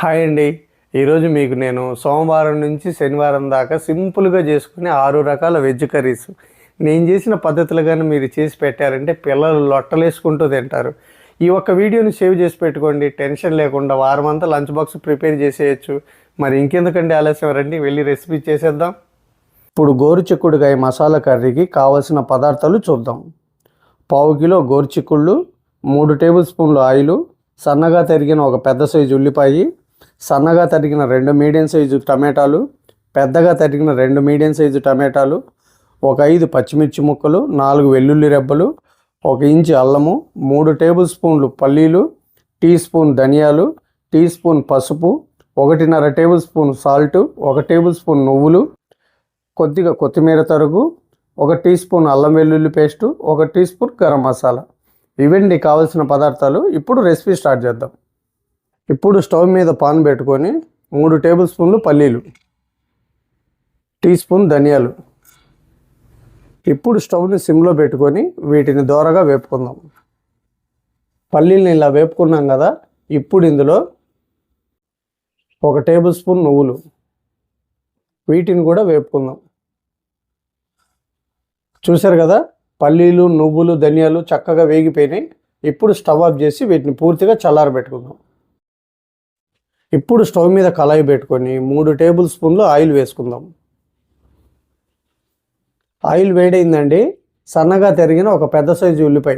Hi అండి. ఈరోజు మీకు నేను సోమవారం నుంచి శనివారం దాకా సింపుల్గా చేసుకునే ఆరు రకాల వెజ్ కర్రీస్. నేను చేసిన పద్ధతులు కానీ మీరు చేసి పెట్టారంటే పిల్లలు లొట్టలేసుకుంటూ తింటారు. ఈ ఒక్క వీడియోని సేవ్ చేసి పెట్టుకోండి. టెన్షన్ లేకుండా వారం అంతా లంచ్ బాక్స్ ప్రిపేర్ చేసేయచ్చు. మరి ఇంకెందుకండి ఆలస్యం? రండి వెళ్ళి రెసిపీ చేసేద్దాం. ఇప్పుడు గోరుచిక్కుడుకాయ మసాలా కర్రీకి కావలసిన పదార్థాలు చూద్దాం. పావు కిలో గోరుచిక్కుళ్ళు మూడు టేబుల్ స్పూన్లు ఆయిలు సన్నగా తరిగిన ఒక పెద్ద సైజు ఉల్లిపాయి సన్నగా తరిగిన రెండు మీడియం సైజు టమాటాలు పెద్దగా తరిగిన రెండు మీడియం సైజు టమాటాలు ఒక ఐదు పచ్చిమిర్చి ముక్కలు నాలుగు వెల్లుల్లి రెబ్బలు ఒక ఇంచు అల్లము మూడు టేబుల్ స్పూన్లు పల్లీలు టీ స్పూన్ ధనియాలు టీ స్పూన్ పసుపు ఒకటిన్నర టేబుల్ స్పూన్ సాల్ట్ ఒక టేబుల్ స్పూన్ నువ్వులు కొద్దిగా కొత్తిమీర తరుగు ఒక టీ స్పూన్ అల్లం వెల్లుల్లి పేస్టు ఒక టీ స్పూన్ గరం మసాలా. ఇవండి కావాల్సిన పదార్థాలు ఇప్పుడు రెసిపీ స్టార్ట్ చేద్దాం. ఇప్పుడు స్టవ్ మీద పాన్ పెట్టుకొని మూడు టేబుల్ స్పూన్లు పల్లీలు టీ స్పూన్ ధనియాలు. ఇప్పుడు స్టవ్ని సిమ్లో పెట్టుకొని వీటిని దోరగా వేపుకుందాం. పల్లీలను ఇలా వేపుకున్నాం కదా ఇప్పుడు ఇందులో ఒక టేబుల్ స్పూన్ నువ్వులు. వీటిని కూడా వేపుకుందాం. చూశారు కదా పల్లీలు నువ్వులు ధనియాలు చక్కగా వేగిపోయినాయి. ఇప్పుడు స్టవ్ ఆఫ్ చేసి వీటిని పూర్తిగా చల్లారబెట్టుకుందాం. ఇప్పుడు స్టవ్ మీద కళాయి పెట్టుకొని మూడు టేబుల్ స్పూన్లు ఆయిల్ వేసుకుందాం. ఆయిల్ వేడైందండి. సన్నగా తరిగిన ఒక పెద్ద సైజు ఉల్లిపాయ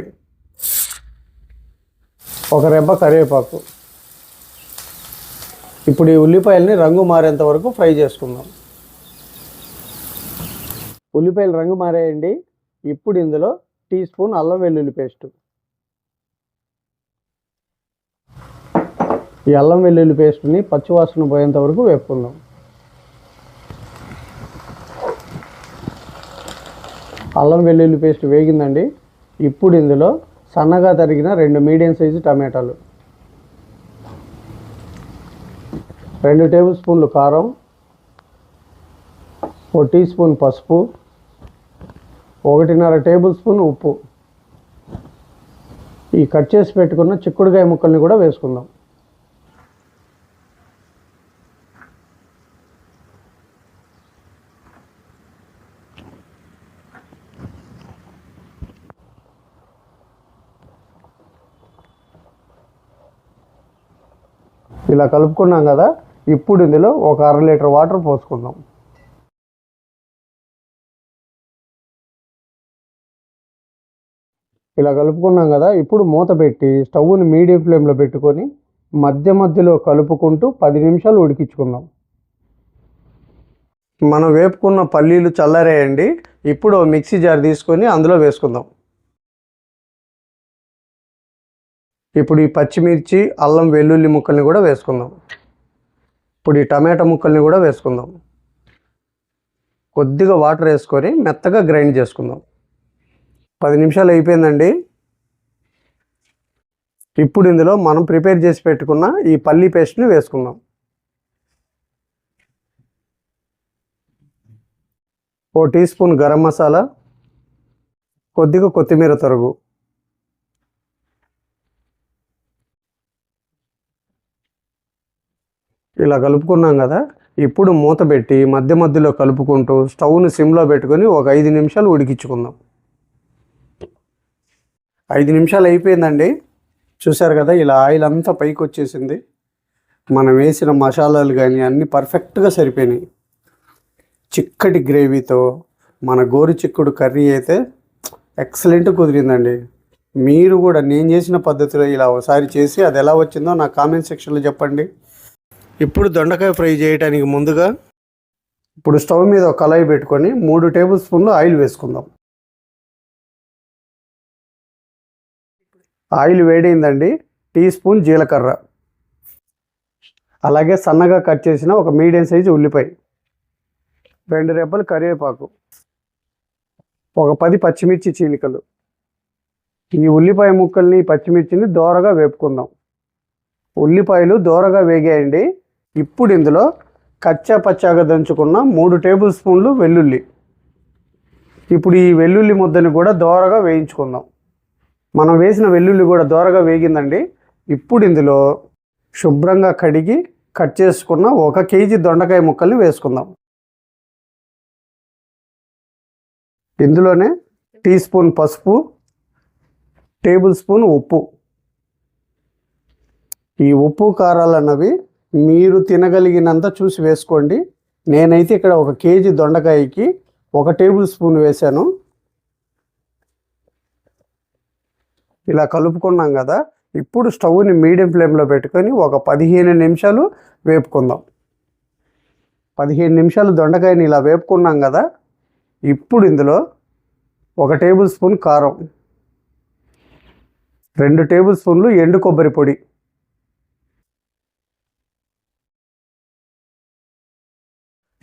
ఒక రెబ్బ కరివేపాకు. ఇప్పుడు ఈ ఉల్లిపాయల్ని రంగు మారేంత వరకు ఫ్రై చేసుకుందాం. ఉల్లిపాయలు రంగు మారేయండి. ఇప్పుడు ఇందులో టీ స్పూన్ అల్లం వెల్లుల్లి పేస్టు. ఈ అల్లం వెల్లుల్లి పేస్ట్ని పచ్చివాసన పోయేంత వరకు వేపుకుందాం. అల్లం వెల్లుల్లి పేస్ట్ వేగిందండి. ఇప్పుడు ఇందులో సన్నగా తరిగిన రెండు మీడియం సైజు టమాటాలు రెండు టేబుల్ స్పూన్లు కారం ఓ టీ స్పూన్ పసుపు ఒకటిన్నర టేబుల్ స్పూన్ ఉప్పు. ఈ కట్ చేసి పెట్టుకున్న చిక్కుడుకాయ ముక్కల్ని కూడా వేసుకుందాం. ఇలా కలుపుకున్నాం కదా ఇప్పుడు ఇందులో ఒక అర లీటర్ వాటర్ పోసుకుందాం. ఇలా కలుపుకున్నాం కదా ఇప్పుడు మూత పెట్టి స్టవ్ని మీడియం ఫ్లేమ్లో పెట్టుకొని మధ్య మధ్యలో కలుపుకుంటూ పది నిమిషాలు ఉడికించుకుందాం. మనం వేపుకున్న పల్లీలు చల్లారేయండి ఇప్పుడు మిక్సీ జార్ తీసుకొని అందులో వేసుకుందాం. ఇప్పుడు ఈ పచ్చిమిర్చి అల్లం వెల్లుల్లి ముక్కల్ని కూడా వేసుకుందాం. ఇప్పుడు ఈ టమాటా ముక్కల్ని కూడా వేసుకుందాం. కొద్దిగా వాటర్ వేసుకొని మెత్తగా గ్రైండ్ చేసుకుందాం. పది నిమిషాలు అయిపోయిందండి. ఇప్పుడు ఇందులో మనం ప్రిపేర్ చేసి పెట్టుకున్న ఈ పల్లీ పేస్ట్ని వేసుకుందాం. ఓ టీ స్పూన్ గరం మసాలా కొద్దిగా కొత్తిమీర తరుగు. ఇలా కలుపుకున్నాం కదా ఇప్పుడు మూత పెట్టి మధ్య మధ్యలో కలుపుకుంటూ స్టవ్ని సిమ్లో పెట్టుకొని ఒక ఐదు నిమిషాలు ఉడికించుకుందాం. ఐదు నిమిషాలు అయిపోయిందండి. చూసారు కదా ఇలా ఆయిల్ అంతా పైకి వచ్చేసింది. మనం వేసిన మసాలాలు కానీ అన్నీ పర్ఫెక్ట్గా సరిపోయినాయి. చిక్కటి గ్రేవీతో మన గోరు చిక్కుడు కర్రీ అయితే ఎక్సలెంట్ కుదిరిందండి. మీరు కూడా నేను చేసిన పద్ధతిలో ఇలా ఒకసారి చేసి అది ఎలా వచ్చిందో నా కామెంట్ సెక్షన్లో చెప్పండి. ఇప్పుడు దొండకాయ ఫ్రై చేయడానికి ముందుగా ఇప్పుడు స్టవ్ మీద ఒక కళాయి పెట్టుకొని మూడు టేబుల్ స్పూన్లు ఆయిల్ వేసుకుందాం. ఆయిల్ వేడైందండి. టీ స్పూన్ జీలకర్ర. అలాగే సన్నగా కట్ చేసిన ఒక మీడియం సైజు ఉల్లిపాయ. రెండు రెబ్బలు కరివేపాకు. ఒక పది పచ్చిమిర్చి చీలికలు. ఈ ఉల్లిపాయ ముక్కల్ని పచ్చిమిర్చిని దోరగా వేపుకుందాం. ఉల్లిపాయలు దోరగా వేగేయండి. ఇప్పుడు ఇందులో కచ్చా పచ్చాగా దంచుకున్న మూడు టేబుల్ స్పూన్లు వెల్లుల్లి. ఇప్పుడు ఈ వెల్లుల్లి ముద్దని కూడా దోరగా వేయించుకుందాం. మనం వేసిన వెల్లుల్లి కూడా దోరగా వేగిందండి. ఇప్పుడు ఇందులో శుభ్రంగా కడిగి కట్ చేసుకున్న ఒక కేజీ దొండకాయ ముక్కల్ని వేసుకుందాం. ఇందులోనే టీ స్పూన్ పసుపు టేబుల్ స్పూన్ ఉప్పు. ఈ ఉప్పు కారాలు అన్నవి మీరు తినగలిగినంత చూసి వేసుకోండి. నేనైతే ఇక్కడ ఒక కేజీ దొండకాయకి ఒక టేబుల్ స్పూన్ వేశాను. ఇలా కలుపుకున్నాం కదా ఇప్పుడు స్టవ్ని మీడియం ఫ్లేమ్లో పెట్టుకొని ఒక పదిహేను నిమిషాలు వేపుకుందాం. పదిహేను నిమిషాలు దొండకాయని ఇలా వేపుకున్నాం కదా ఇప్పుడు ఇందులో ఒక టేబుల్ స్పూన్ కారం రెండు టేబుల్ స్పూన్లు ఎండు కొబ్బరి పొడి.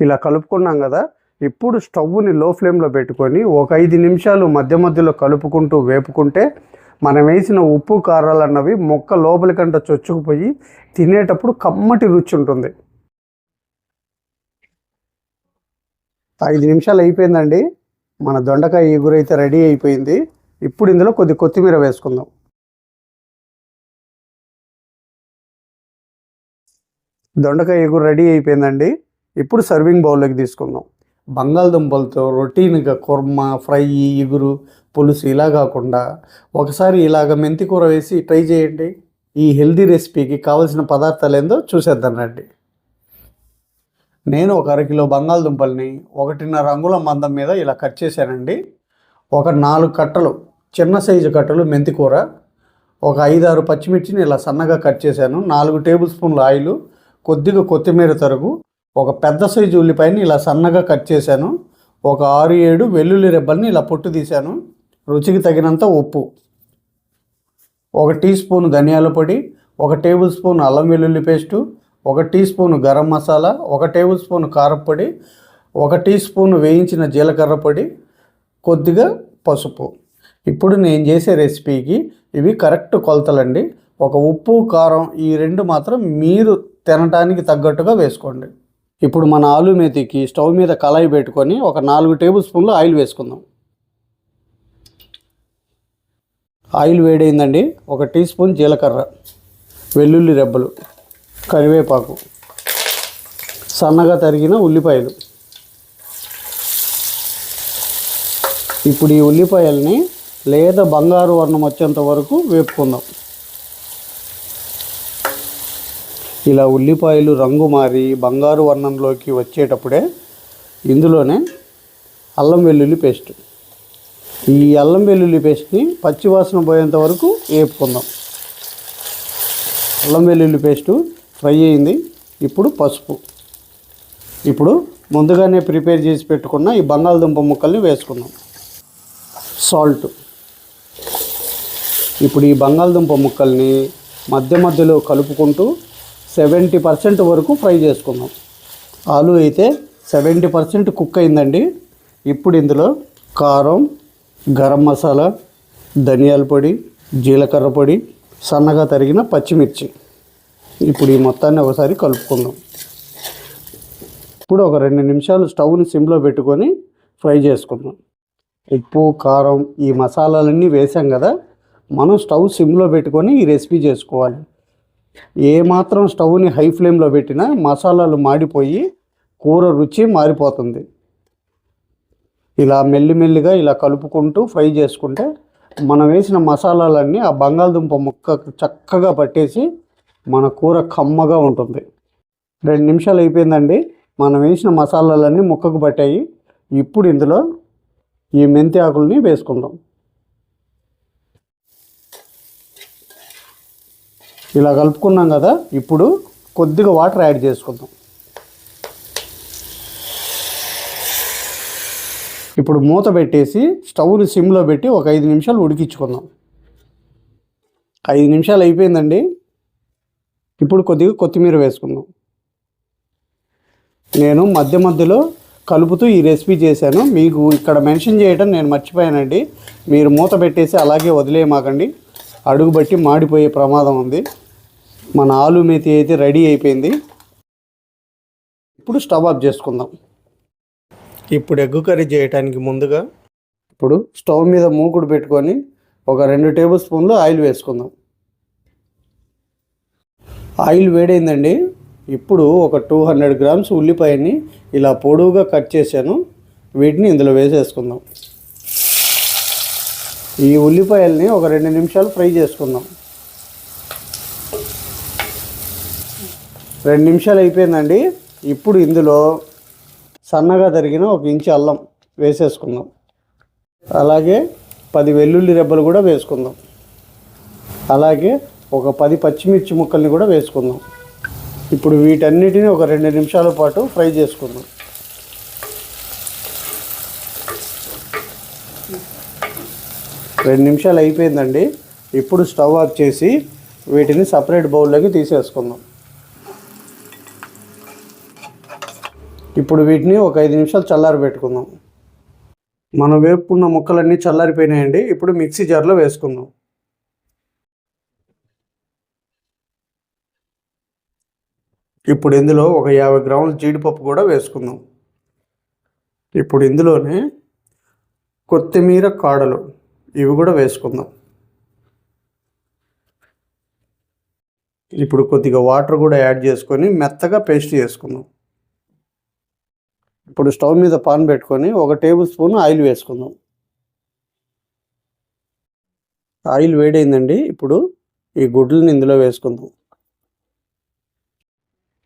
ఇలా కలుపుకున్నాం కదా ఇప్పుడు స్టవ్ని లో ఫ్లేమ్లో పెట్టుకొని ఒక ఐదు నిమిషాలు మధ్య మధ్యలో కలుపుకుంటూ వేపుకుంటే మనం వేసిన ఉప్పు కారాలు అన్నవి మొక్క లోపలికంట చొచ్చుకుపోయి తినేటప్పుడు కమ్మటి రుచి ఉంటుంది. ఐదు నిమిషాలు అయిపోయిందండి. మన దొండకాయ ఎగురైతే రెడీ అయిపోయింది. ఇప్పుడు ఇందులో కొద్ది కొత్తిమీర వేసుకుందాం. దొండకాయ ఎగురు రెడీ అయిపోయిందండి. ఇప్పుడు సర్వింగ్ బౌల్లోకి తీసుకుందాం. బంగాళదుంపలతో రొటీన్గా కుర్మ ఫ్రై ఇగురు పులుసు ఇలా కాకుండా ఒకసారి ఇలాగ మెంతి కూర వేసి ట్రై చేయండి. ఈ హెల్దీ రెసిపీకి కావలసిన పదార్థాలు ఏందో చూసేద్దాం రండి. నేను ఒక అరకిలో బంగాళదుంపల్ని ఒకటిన్నర రంగుల మందం మీద ఇలా కట్ చేశానండి. ఒక నాలుగు కట్టలు చిన్న సైజు కట్టలు మెంతి కూర ఒక ఐదారు పచ్చిమిర్చిని ఇలా సన్నగా కట్ చేశాను. నాలుగు టేబుల్ స్పూన్ల ఆయిల్ కొద్దిగా కొత్తిమీర తరుగు ఒక పెద్ద సైజు ఉల్లిపాయని ఇలా సన్నగా కట్ చేశాను. ఒక ఆరు ఏడు వెల్లుల్లి రెబ్బల్ని ఇలా పొట్టు తీశాను. రుచికి తగినంత ఉప్పు. ఒక టీ స్పూన్ ధనియాల పొడి ఒక టేబుల్ స్పూన్ అల్లం వెల్లుల్లి పేస్టు ఒక టీ స్పూన్ గరం మసాలా ఒక టేబుల్ స్పూన్ కారపొడి ఒక టీ స్పూన్ వేయించిన జీలకర్ర పొడి కొద్దిగా పసుపు. ఇప్పుడు నేను చేసే రెసిపీకి ఇవి కరెక్ట్ కొలతలండి. ఒక ఉప్పు కారం ఈ రెండు మాత్రం మీరు తినటానికి తగ్గట్టుగా వేసుకోండి. ఇప్పుడు మన ఆలు మేతికి స్టవ్ మీద కళాయి పెట్టుకొని ఒక నాలుగు టేబుల్ స్పూన్లు ఆయిల్ వేసుకుందాం. ఆయిల్ వేడైందండి. ఒక టీ స్పూన్ జీలకర్ర వెల్లుల్లి రెబ్బలు కరివేపాకు సన్నగా తరిగిన ఉల్లిపాయలు. ఇప్పుడు ఈ ఉల్లిపాయల్ని లేదా బంగారు వర్ణం వచ్చేంత వరకు వేపుకుందాం. ఇలా ఉల్లిపాయలు రంగు మారి బంగారు వర్ణంలోకి వచ్చేటప్పుడే ఇందులోనే అల్లం వెల్లుల్లి పేస్ట్. ఈ అల్లం వెల్లుల్లి పేస్ట్ని పచ్చివాసన పోయేంత వరకు వేపుకుందాం. అల్లం వెల్లుల్లి పేస్టు ఫ్రై అయింది. ఇప్పుడు పసుపు. ఇప్పుడు ముందుగానే ప్రిపేర్ చేసి పెట్టుకున్న ఈ బంగాళదుంప ముక్కల్ని వేసుకుందాం. సాల్ట్. ఇప్పుడు ఈ బంగాళదుంప ముక్కల్ని మధ్య మధ్యలో కలుపుకుంటూ సెవెంటీ పర్సెంట్ వరకు ఫ్రై చేసుకుందాం ఆలు అయితే సెవెంటీ పర్సెంట్ కుక్ అయిందండి. ఇప్పుడు ఇందులో కారం గరం మసాలా ధనియాల పొడి జీలకర్ర పొడి సన్నగా తరిగిన పచ్చిమిర్చి. ఇప్పుడు ఈ మొత్తాన్ని ఒకసారి కలుపుకుందాం. ఇప్పుడు ఒక రెండు నిమిషాలు స్టవ్ని సిమ్లో పెట్టుకొని ఫ్రై చేసుకుందాం. ఉప్పు కారం ఈ మసాలాలన్నీ వేసాం కదా మనం స్టవ్ సిమ్లో పెట్టుకొని ఈ రెసిపీ చేసుకోవాలి. ఏ మాత్రం స్టవ్ని హై ఫ్లేమ్లో పెట్టినా మసాలాలు మాడిపోయి కూర రుచి మారిపోతుంది. ఇలా మెల్లిమెల్లిగా ఇలా కలుపుకుంటూ ఫ్రై చేసుకుంటే మనం వేసిన మసాలాలన్నీ ఆ బంగాళదుంప ముక్కకు చక్కగా పట్టేసి మన కూర కమ్మగా ఉంటుంది. రెండు నిమిషాలు అయిపోయిందండి. మనం వేసిన మసాలాలన్నీ ముక్కకు పట్టాయి. ఇప్పుడు ఇందులో ఈ మెంతి ఆకుల్ని వేసుకుందాం. ఇలా కలుపుకున్నాం కదా ఇప్పుడు కొద్దిగా వాటర్ యాడ్ చేసుకుందాం. ఇప్పుడు మూత పెట్టేసి స్టవ్ని సిమ్లో పెట్టి ఒక ఐదు నిమిషాలు ఉడికించుకుందాం. ఐదు నిమిషాలు అయిపోయిందండి. ఇప్పుడు కొద్దిగా కొత్తిమీర వేసుకుందాం. నేను మధ్య మధ్యలో కలుపుతూ ఈ రెసిపీ చేశాను. మీకు ఇక్కడ మెన్షన్ చేయడం నేను మర్చిపోయానండి. మీరు మూత పెట్టేసి అలాగే వదిలేయమాకండి. అడుగు బట్టి మాడిపోయే ప్రమాదం ఉంది. మన ఆలు మేతి అయితే రెడీ అయిపోయింది. ఇప్పుడు స్టవ్ ఆఫ్ చేసుకుందాం. ఇప్పుడు ఎగ్గు కర్రీ చేయడానికి ముందుగా ఇప్పుడు స్టవ్ మీద మూకుడు పెట్టుకొని ఒక రెండు టేబుల్ స్పూన్లు ఆయిల్ వేసుకుందాం. ఆయిల్ వేడైందండి. ఇప్పుడు ఒక టూ హండ్రెడ్ గ్రామ్స్ ఉల్లిపాయని ఇలా పొడవుగా కట్ చేశాను. వీటిని ఇందులో వేసేసుకుందాం. ఈ ఉల్లిపాయల్ని ఒక రెండు నిమిషాలు ఫ్రై చేసుకుందాం. రెండు నిమిషాలు అయిపోయిందండి. ఇప్పుడు ఇందులో సన్నగా తరిగిన ఒక ఇంచు అల్లం వేసేసుకుందాం. అలాగే పది వెల్లుల్లి రెబ్బలు కూడా వేసుకుందాం. అలాగే ఒక పది పచ్చిమిర్చి ముక్కల్ని కూడా వేసుకుందాం. ఇప్పుడు వీటన్నిటిని ఒక రెండు నిమిషాల పాటు ఫ్రై చేసుకుందాం. రెండు నిమిషాలు అయిపోయిందండి. ఇప్పుడు స్టవ్ ఆఫ్ చేసి వీటిని సపరేట్ బౌల్లోకి తీసేసుకుందాం. ఇప్పుడు వీటిని ఒక ఐదు నిమిషాలు చల్లారి పెట్టుకుందాం. మనం వేపుకున్న ముక్కలన్నీ చల్లారిపోయినాయండి. ఇప్పుడు మిక్సీ జార్లో వేసుకుందాం. ఇప్పుడు ఇందులో ఒక యాభై గ్రాముల జీడిపప్పు కూడా వేసుకుందాం. ఇప్పుడు ఇందులోనే కొత్తిమీర కాడలు ఇవి కూడా వేసుకుందాం. ఇప్పుడు కొద్దిగా వాటర్ కూడా యాడ్ చేసుకొని మెత్తగా పేస్ట్ చేసుకుందాం. ఇప్పుడు స్టవ్ మీద పాన్ పెట్టుకొని ఒక టేబుల్ స్పూన్ ఆయిల్ వేసుకుందాం. ఆయిల్ వేడైందండి. ఇప్పుడు ఈ గుడ్లను ఇందులో వేసుకుందాం.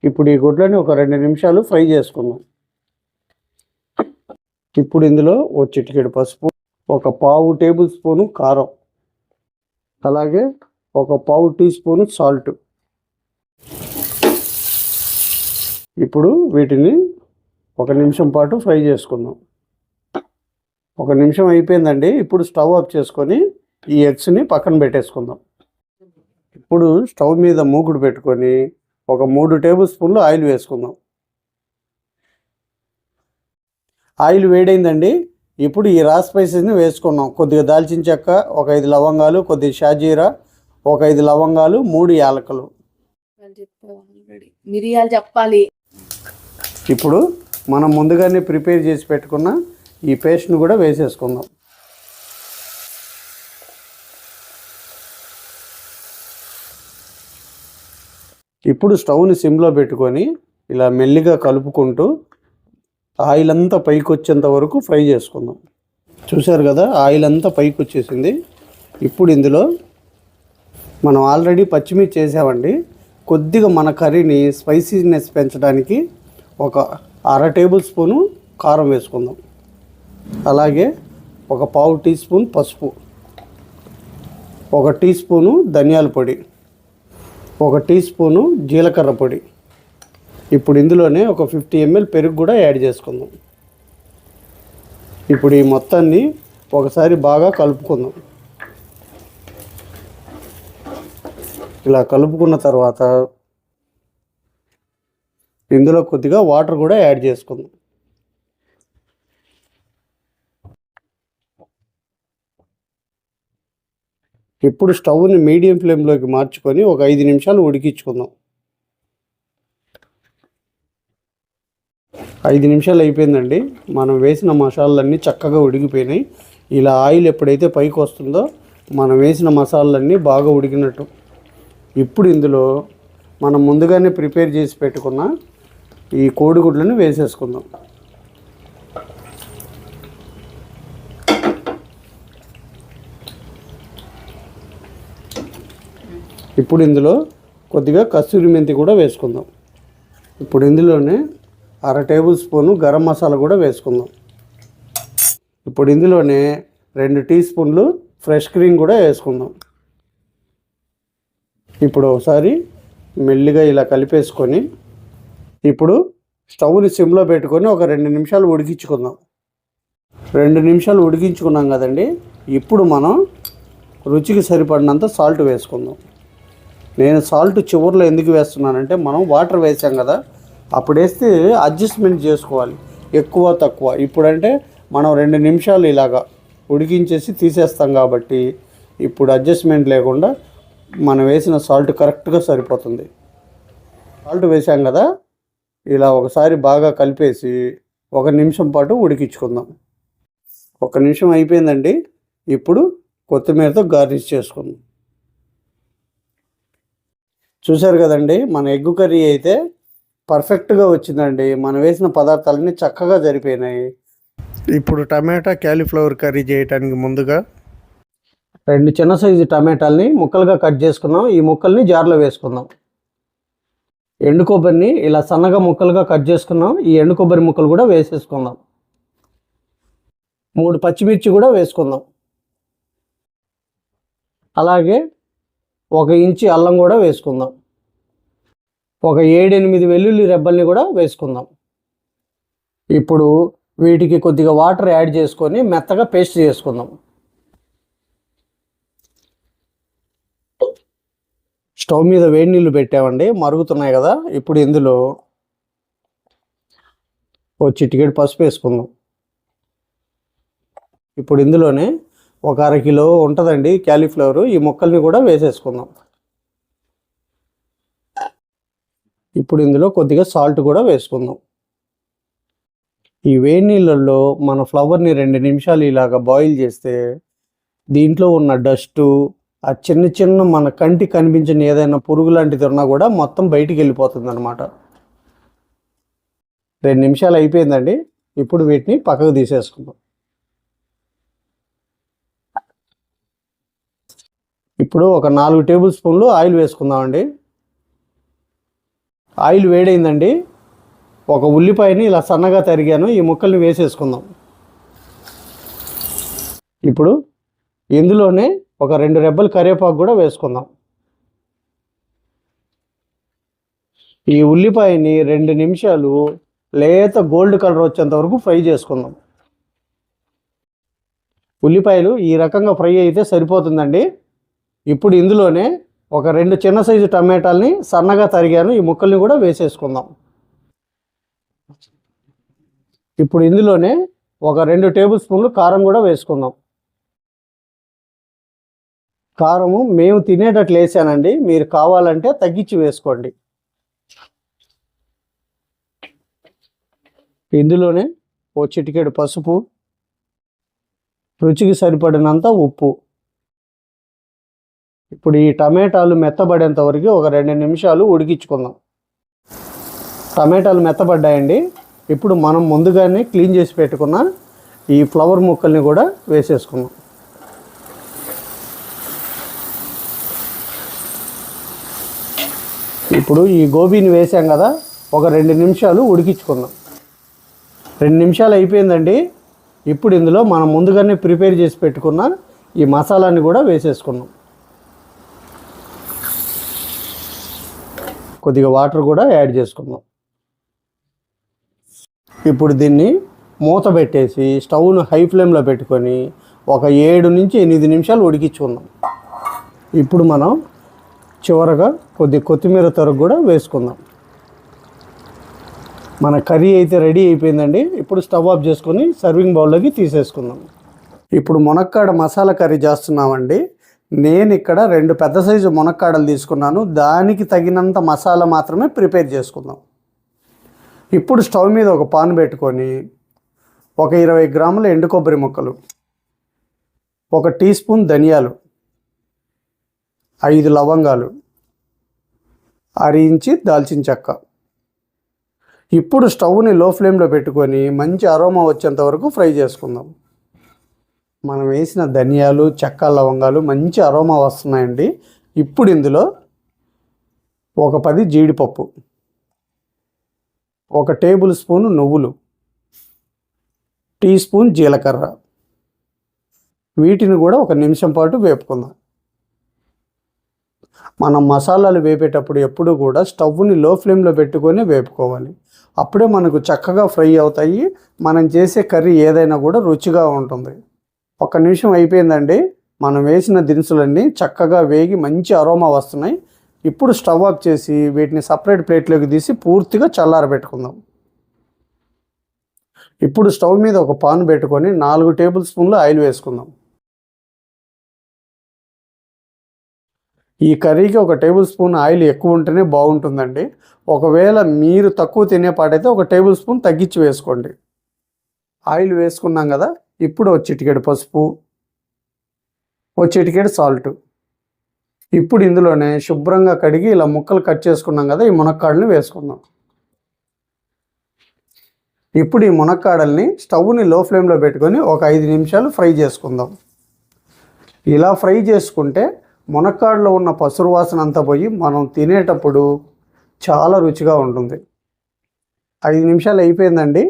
ఇప్పుడు ఈ గుడ్లని ఒక రెండు నిమిషాలు ఫ్రై చేసుకుందాం. ఇప్పుడు ఇందులో ఒక చిటికెడు పసుపు ఒక పావు టేబుల్ స్పూను కారం అలాగే ఒక పావు టీ స్పూను సాల్ట్. ఇప్పుడు వీటిని ఒక నిమిషం పాటు ఫ్రై చేసుకుందాం. ఒక నిమిషం అయిపోయిందండి. ఇప్పుడు స్టవ్ ఆఫ్ చేసుకొని ఈ ఎగ్స్ని పక్కన పెట్టేసుకుందాం. ఇప్పుడు స్టవ్ మీద మూకుడు పెట్టుకొని ఒక మూడు టేబుల్ స్పూన్లు ఆయిల్ వేసుకుందాం. ఆయిల్ వేడైందండి. ఇప్పుడు ఈ రా స్పైసెస్ని వేసుకున్నాం. కొద్దిగా దాల్చిన చెక్క ఒక ఐదు లవంగాలు కొద్దిగా షాజీరా ఒక ఐదు లవంగాలు మూడు యాలకులు. మిరియాలు చెప్పాలి. ఇప్పుడు మనం ముందుగానే ప్రిపేర్ చేసి పెట్టుకున్న ఈ పేస్ట్ని కూడా వేసేసుకుందాం. ఇప్పుడు స్టవ్ని సిమ్లో పెట్టుకొని ఇలా మెల్లిగా కలుపుకుంటూ ఆయిల్ అంతా పైకి వచ్చేంత వరకు ఫ్రై చేసుకుందాం. చూశారు కదా ఆయిల్ అంతా పైకి వచ్చేసింది ఇప్పుడు ఇందులో మనం ఆల్రెడీ పచ్చిమిర్చి చేసామండి. కొద్దిగా మన కర్రీని స్పైసీనెస్ పెంచడానికి ఒక అర టేబుల్ స్పూను కారం వేసుకుందాం. అలాగే ఒక పావు టీ స్పూన్ పసుపు. ఒక టీ స్పూను ధనియాల పొడి. ఒక టీ స్పూను జీలకర్ర పొడి. ఇప్పుడు ఇందులోనే ఒక ఫిఫ్టీ ఎంఎల్ పెరుగు కూడా యాడ్ చేసుకుందాం. ఇప్పుడు ఈ మొత్తాన్ని ఒకసారి బాగా కలుపుకుందాం. ఇలా కలుపుకున్న తర్వాత ఇందులో కొద్దిగా వాటర్ కూడా యాడ్ చేసుకుందాం. ఇప్పుడు స్టవ్ని మీడియం ఫ్లేమ్లోకి మార్చుకొని ఒక ఐదు నిమిషాలు ఉడికించుకుందాం. ఐదు నిమిషాలు అయిపోయిందండి. మనం వేసిన మసాలాలన్నీ చక్కగా ఉడికిపోయినాయి. ఇలా ఆయిల్ ఎప్పుడైతే పైకి వస్తుందో మనం వేసిన మసాలాలన్నీ బాగా ఉడికినట్టు. ఇప్పుడు ఇందులో మనం ముందుగానే ప్రిపేర్ చేసి పెట్టుకున్న ఈ కోడిగుడ్లను వేసేసుకుందాం. ఇప్పుడు ఇందులో కొద్దిగా కస్తూరి మెంతి కూడా వేసుకుందాం. ఇప్పుడు ఇందులోనే అర టేబుల్ స్పూను గరం మసాలా కూడా వేసుకుందాం. ఇప్పుడు ఇందులోనే రెండు టీ స్పూన్లు ఫ్రెష్ క్రీమ్ కూడా వేసుకుందాం. ఇప్పుడు ఒకసారి మెల్లిగా ఇలా కలిపేసుకొని ఇప్పుడు స్టవ్ని సిమ్లో పెట్టుకొని ఒక రెండు నిమిషాలు ఉడికించుకుందాం. రెండు నిమిషాలు ఉడికించుకున్నాం కదండి. ఇప్పుడు మనం రుచికి సరిపడినంత సాల్ట్ వేసుకుందాం. నేను సాల్ట్ చివరిలో ఎందుకు వేస్తున్నానంటే మనం వాటర్ వేసాం కదా అప్పుడు వేస్తే అడ్జస్ట్మెంట్ చేసుకోవాలి. ఎక్కువ తక్కువ. ఇప్పుడంటే మనం రెండు నిమిషాలు ఇలాగా ఉడికించేసి తీసేస్తాం కాబట్టి ఇప్పుడు అడ్జస్ట్మెంట్ లేకుండా మనం వేసిన సాల్ట్ కరెక్ట్గా సరిపోతుంది. సాల్ట్ వేసాం కదా ఇలా ఒకసారి బాగా కలిపేసి ఒక నిమిషం పాటు ఉడికించుకుందాం. ఒక నిమిషం అయిపోయిందండి. ఇప్పుడు కొత్తిమీరతో గార్నిష్ చేసుకుందాం. చూశారు కదండి మన ఎగ్గు కర్రీ అయితే పర్ఫెక్ట్గా వచ్చిందండి. మనం వేసిన పదార్థాలన్నీ చక్కగా జరిపోయినాయి. ఇప్పుడు టమాటా క్యాలీఫ్లవర్ కర్రీ చేయటానికి ముందుగా రెండు చిన్న సైజు టమాటాలని ముక్కలుగా కట్ చేసుకున్నాం. ఈ ముక్కల్ని జార్లో వేసుకుందాం. ఎండు కొబ్బరిని ఇలా సన్నగా ముక్కలుగా కట్ చేసుకున్నాం. ఈ ఎండు కొబ్బరి ముక్కలు కూడా వేసేసుకుందాం. మూడు పచ్చిమిర్చి కూడా వేసుకుందాం. అలాగే ఒక ఇంచి అల్లం కూడా వేసుకుందాం. ఒక ఏడెనిమిది వెల్లుల్లి రెబ్బల్ని కూడా వేసుకుందాం. ఇప్పుడు వీటికి కొద్దిగా వాటర్ యాడ్ చేసుకొని మెత్తగా పేస్ట్ చేసుకుందాం. స్టవ్ మీద వేడి నీళ్ళు పెట్టామండి. మరుగుతున్నాయి కదా. ఇప్పుడు ఇందులో ఓ చిటికెడు పసుపు వేసుకుందాం. ఇప్పుడు ఇందులోనే ఒక అర కిలో ఉంటుందండి క్యాలీఫ్లవర్. ఈ ముక్కల్ని కూడా వేసేసుకుందాం. ఇప్పుడు ఇందులో కొద్దిగా సాల్ట్ కూడా వేసుకుందాం. ఈ వేడి నీళ్ళల్లో మన ఫ్లవర్ని రెండు నిమిషాలు ఇలాగ బాయిల్ చేస్తే దీంట్లో ఉన్న డస్టు ఆ చిన్న చిన్న మన కంటి కనిపించిన ఏదైనా పురుగు లాంటిది ఉన్నా కూడా మొత్తం బయటికి వెళ్ళిపోతుంది అనమాట రెండు నిమిషాలు అయిపోయిందండి. ఇప్పుడు వీటిని పక్కకు తీసేసుకుందాం. ఇప్పుడు ఒక నాలుగు టేబుల్ స్పూన్లు ఆయిల్ వేసుకుందామండి. ఆయిల్ వేడైందండి. ఒక ఉల్లిపాయని ఇలా సన్నగా తరిగాను. ఈ ముక్కల్ని వేసేసుకుందాం. ఇప్పుడు ఇందులోనే ఒక రెండు రెబ్బలు కరివేపాకు కూడా వేసుకుందాం. ఈ ఉల్లిపాయని రెండు నిమిషాలు లేత గోల్డ్ కలర్ వచ్చేంత వరకు ఫ్రై చేసుకుందాం. ఉల్లిపాయలు ఈ రకంగా ఫ్రై అయితే సరిపోతుందండి. ఇప్పుడు ఇందులోనే ఒక రెండు చిన్న సైజు టమాటాలని సన్నగా తరిగాను ఈ ముక్కల్ని కూడా వేసేసుకుందాం. ఇప్పుడు ఇందులోనే ఒక రెండు టేబుల్ స్పూన్లు కారం కూడా వేసుకుందాం. కారము మేము తినేటట్లు వేసానండి. మీరు కావాలంటే తగ్గించి వేసుకోండి. ఇందులోనే ఓ చిటికెడు పసుపు రుచికి సరిపడినంత ఉప్పు. ఇప్పుడు ఈ టమాటాలు మెత్తబడేంత వరకు ఒక రెండు నిమిషాలు ఉడికించుకుందాం. టమాటాలు మెత్తబడ్డాయండి. ఇప్పుడు మనం ముందుగానే క్లీన్ చేసి పెట్టుకున్న ఈ ఫ్లవర్ ముక్కల్ని కూడా వేసేసుకుందాం. ఇప్పుడు ఈ గోబీని వేసాం కదా ఒక రెండు నిమిషాలు ఉడికించుకుందాం. రెండు నిమిషాలు అయిపోయిందండి. ఇప్పుడు ఇందులో మనం ముందుగానే ప్రిపేర్ చేసి పెట్టుకున్న ఈ మసాలాని కూడా వేసేసుకున్నాం కొద్దిగా వాటర్ కూడా యాడ్ చేసుకుందాం. ఇప్పుడు దీన్ని మూత పెట్టేసి స్టవ్ను హై ఫ్లేమ్లో పెట్టుకొని ఒక ఏడు నుంచి ఎనిమిది నిమిషాలు ఉడికించుకుందాం. ఇప్పుడు మనం చివరగా కొద్ది కొత్తిమీర తరుగు కూడా వేసుకుందాం. మన కర్రీ అయితే రెడీ అయిపోయిందండి. ఇప్పుడు స్టవ్ ఆఫ్ చేసుకొని సర్వింగ్ బౌల్లోకి తీసేసుకుందాం. ఇప్పుడు మునక్కాడ మసాలా కర్రీ చేస్తున్నామండి. నేను ఇక్కడ రెండు పెద్ద సైజు మునక్కాడలు తీసుకున్నాను. దానికి తగినంత మసాలా మాత్రమే ప్రిపేర్ చేసుకుందాం. ఇప్పుడు స్టవ్ మీద ఒక పాన్ పెట్టుకొని ఒక ఇరవై గ్రాముల ఎండు కొబ్బరి ముక్కలు ఒక టీ స్పూన్ ధనియాలు ఐదు లవంగాలు అర దాల్చిన చెక్క. ఇప్పుడు స్టవ్ని లో ఫ్లేమ్లో పెట్టుకొని మంచి అరోమా వచ్చేంత వరకు ఫ్రై చేసుకుందాం. మనం వేసిన ధనియాలు చెక్క లవంగాలు మంచి అరోమా వస్తున్నాయండి. ఇప్పుడు ఇందులో ఒక పది జీడిపప్పు ఒక టేబుల్ స్పూన్ నువ్వులు టీ స్పూన్ జీలకర్ర. వీటిని కూడా ఒక నిమిషం పాటు వేపుకుందాం. మనం మసాలాలు వేపేటప్పుడు ఎప్పుడు కూడా స్టవ్ని లో ఫ్లేమ్లో పెట్టుకొని వేపుకోవాలి. అప్పుడే మనకు చక్కగా ఫ్రై అవుతాయి. మనం చేసే కర్రీ ఏదైనా కూడా రుచిగా ఉంటుంది. ఒక నిమిషం అయిపోయిందండి. మనం వేసిన దినుసులన్నీ చక్కగా వేగి మంచి అరోమా వస్తున్నాయి. ఇప్పుడు స్టవ్ ఆఫ్ చేసి వీటిని సపరేట్ ప్లేట్లోకి తీసి పూర్తిగా చల్లారబెట్టుకుందాం. ఇప్పుడు స్టవ్ మీద ఒక పాన్ పెట్టుకొని నాలుగు టేబుల్ స్పూన్లు ఆయిల్ వేసుకుందాం. ఈ కర్రీకి ఒక టేబుల్ స్పూన్ ఆయిల్ ఎక్కువ ఉంటేనే బాగుంటుందండి. ఒకవేళ మీరు తక్కువ తినేపాటైతే ఒక టేబుల్ స్పూన్ తగ్గించి వేసుకోండి. ఆయిల్ వేసుకున్నాం కదా ఇప్పుడు ఒక చిటికెడు పసుపు ఒక చిటికెడు సాల్ట్. ఇప్పుడు ఇందులోనే శుభ్రంగా కడిగి ఇలా ముక్కలు కట్ చేసుకున్నాం కదా ఈ మునక్కాడని వేసుకుందాం. ఇప్పుడు ఈ మునక్కాడల్ని స్టవ్ని లో ఫ్లేమ్లో పెట్టుకొని ఒక ఐదు నిమిషాలు ఫ్రై చేసుకుందాం. ఇలా ఫ్రై చేసుకుంటే మునక్కాడలో ఉన్న పసురు వాసన అంతా పోయి మనం తినేటప్పుడు చాలా రుచిగా ఉంటుంది. ఐదు నిమిషాలు అయిపోయిందండి.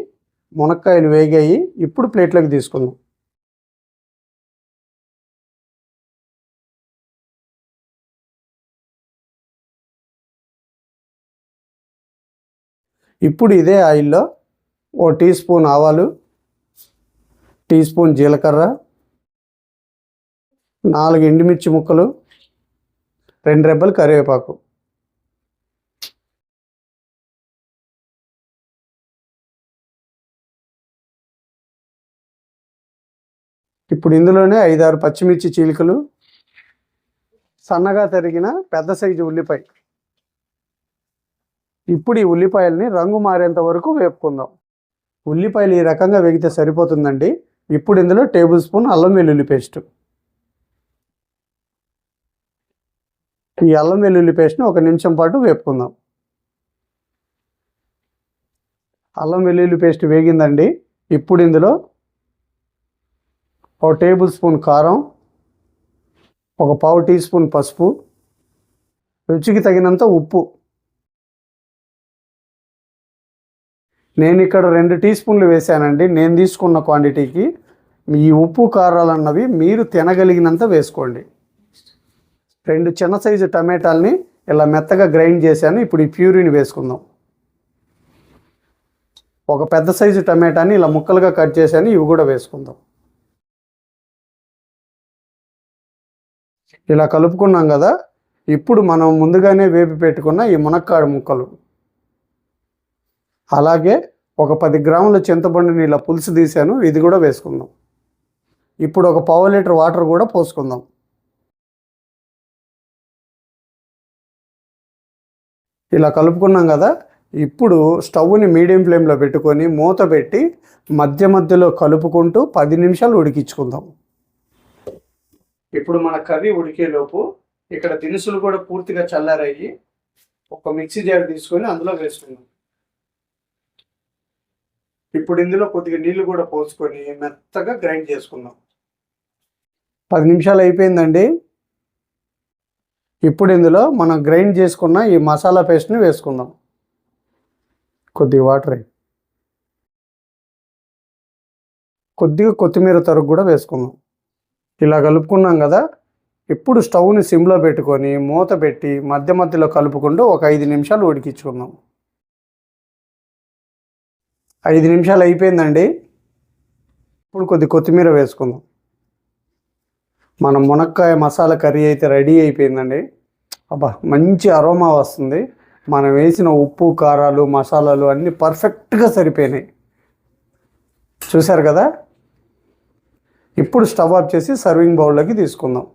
మునక్కాయలు వేగాయి. ఇప్పుడు ప్లేట్లోకి తీసుకుందాం. ఇప్పుడు ఇదే ఆయిల్లో ఓ టీ స్పూన్ ఆవాలు టీ స్పూన్ జీలకర్ర నాలుగు ఎండుమిర్చి ముక్కలు రెండు రెబ్బలు కరివేపాకు. ఇప్పుడు ఇందులోనే ఐదారు పచ్చిమిర్చి చీలికలు సన్నగా తరిగిన పెద్ద సైజు ఉల్లిపాయ. ఇప్పుడు ఈ ఉల్లిపాయల్ని రంగు మారేంత వరకు వేపుకుందాం. ఉల్లిపాయలు ఈ రకంగా వేగితే సరిపోతుందండి. ఇప్పుడు ఇందులో టేబుల్ స్పూన్ అల్లం వెల్లుల్లి పేస్టు. ఈ అల్లం వెల్లుల్లి పేస్ట్ని ఒక నిమిషం పాటు వేపుకుందాం. అల్లం వెల్లుల్లి పేస్ట్ వేగిందండి. ఇప్పుడు ఇందులో ఒక టేబుల్ స్పూన్ కారం ఒక పావు టీ స్పూన్ పసుపు రుచికి తగినంత ఉప్పు. నేను ఇక్కడ రెండు టీ స్పూన్లు వేసానండి నేను తీసుకున్న క్వాంటిటీకి. ఈ ఉప్పు కారాలు అన్నవి మీరు తినగలిగినంత వేసుకోండి. రెండు చిన్న సైజు టమాటాలని ఇలా మెత్తగా గ్రైండ్ చేశాను. ఇప్పుడు ఈ ప్యూరీని వేసుకుందాం. ఒక పెద్ద సైజు టమాటాని ఇలా ముక్కలుగా కట్ చేశాను. ఇవి కూడా వేసుకుందాం. ఇలా కలుపుకున్నాం కదా. ఇప్పుడు మనం ముందుగానే వేపి పెట్టుకున్న ఈ మునక్కాడు ముక్కలు. అలాగే ఒక పది గ్రాముల చింతపండుని ఇలా పులుసు తీసాను ఇది కూడా వేసుకుందాం. ఇప్పుడు ఒక పావు లీటర్ వాటర్ కూడా పోసుకుందాం. ఇలా కలుపుకున్నాం కదా ఇప్పుడు స్టవ్ని మీడియం ఫ్లేమ్లో పెట్టుకొని మూత పెట్టి మధ్య మధ్యలో కలుపుకుంటూ పది నిమిషాలు ఉడికించుకుందాం. ఇప్పుడు మన కర్రీ ఉడికేలోపు ఇక్కడ దినుసులు కూడా పూర్తిగా చల్లారయ్యి ఒక మిక్సీ జార్ తీసుకొని అందులో వేసుకుందాం. ఇప్పుడు ఇందులో కొద్దిగా నీళ్ళు కూడా పోసుకొని మెత్తగా గ్రైండ్ చేసుకుందాం. పది నిమిషాలు అయిపోయిందండి. ఇప్పుడు ఇందులో మనం గ్రైండ్ చేసుకున్న ఈ మసాలా పేస్ట్ని వేసుకుందాం. కొద్దిగా వాటర్ కొద్దిగా కొత్తిమీర తరుగు కూడా వేసుకుందాం. ఇలా కలుపుకున్నాం కదా ఇప్పుడు స్టవ్ని సిమ్లో పెట్టుకొని మూత పెట్టి మధ్య మధ్యలో కలుపుకుంటూ ఒక ఐదు నిమిషాలు ఉడికించుకుందాం. ఐదు నిమిషాలు అయిపోయిందండి. ఇప్పుడు కొద్ది కొత్తిమీర వేసుకుందాం. మన మునక్కాయ మసాలా కర్రీ అయితే రెడీ అయిపోయిందండి. అబ్బా మంచి అరోమా వస్తుంది. మనం వేసిన ఉప్పు కారాలు మసాలాలు అన్నీ పర్ఫెక్ట్గా సరిపోయినాయి. చూశారు కదా? ఇప్పుడు స్టవ్ ఆఫ్ చేసి సర్వింగ్ బౌల్లోకి తీసుకుందాం.